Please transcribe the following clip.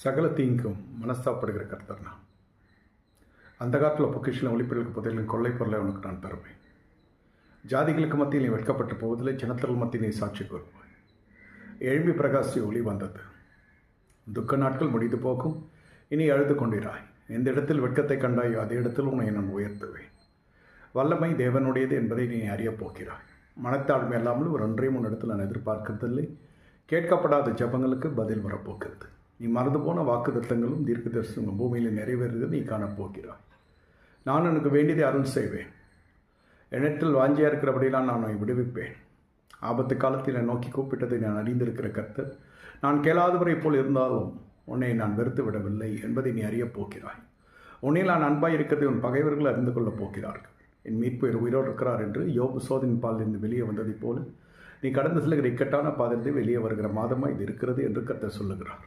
சகல தீங்கும் மனஸ்தாப்படுகிற கர்த்தர் நான். அந்த காலத்தில் பொக்கிஷிலும் ஒளிப்பிற்கு புதையிலும் கொள்ளை பொருளை உனக்கு நான் தருவேன். ஜாதிகளுக்கு மத்தியில் நீ வெட்கப்பட்டு போவதில்லை ஜனத்தர்கள் மத்தியில் நீ சாட்சி கூறுவாய். எழும்பி பிரகாசி ஒளி வந்தது. துக்க நாட்கள் முடிந்து போகும். இனி அழுது கொண்டிராய். எந்த இடத்தில் வெட்கத்தை கண்டாயோ அதே இடத்தில் உன்னை நான் உயர்த்துவேன். வல்லமை தேவனுடையது என்பதை நீ அறியப் போகிறாய். மனத்தாழ்மை இல்லாமல் ஒரு ஒன்றையும் உன்னிடத்தில் நான் எதிர்பார்க்கறதில்லை. கேட்கப்படாத ஜபங்களுக்கு பதில் வரப்போகிறது. நீ மறந்து போன வாக்குத்தத்தங்களும் தீர்க்க தரிசனங்களும் பூமியில் நிறைவேறுகிறது நீ காணப்போகிறாய். நான் உனக்கு வேண்டியதை அருள் செய்வேன். எண்ணத்தில் வாஞ்சியாக இருக்கிறபடியெல்லாம் நான் உன்னை விடுவிப்பேன். ஆபத்து காலத்தில் என்னை நோக்கி கூப்பிட்டதை நான் அறிந்திருக்கிற கர்த்தர் நான் கேளாதவரை போல் இருந்தாலும் உன்னை நான் வெறுத்து விடவில்லை என்பதை நீ அறியப் போகிறாய். உன்னில் நான் அன்பாய் இருக்கிறதை உன் பகைவர்கள் அறிந்து கொள்ளப் போகிறார்கள். என் மீட்பு உயிரோடு இருக்கிறார் என்று யோபு சோதனின் பாலிலிருந்து வெளியே வந்ததைப் போல நீ கடந்து செல்கிற இக்கட்டான பாதையிலிருந்து வெளியே வருகிற மாதமாக இது இருக்கிறது என்று கர்த்தர் சொல்லுகிறார்.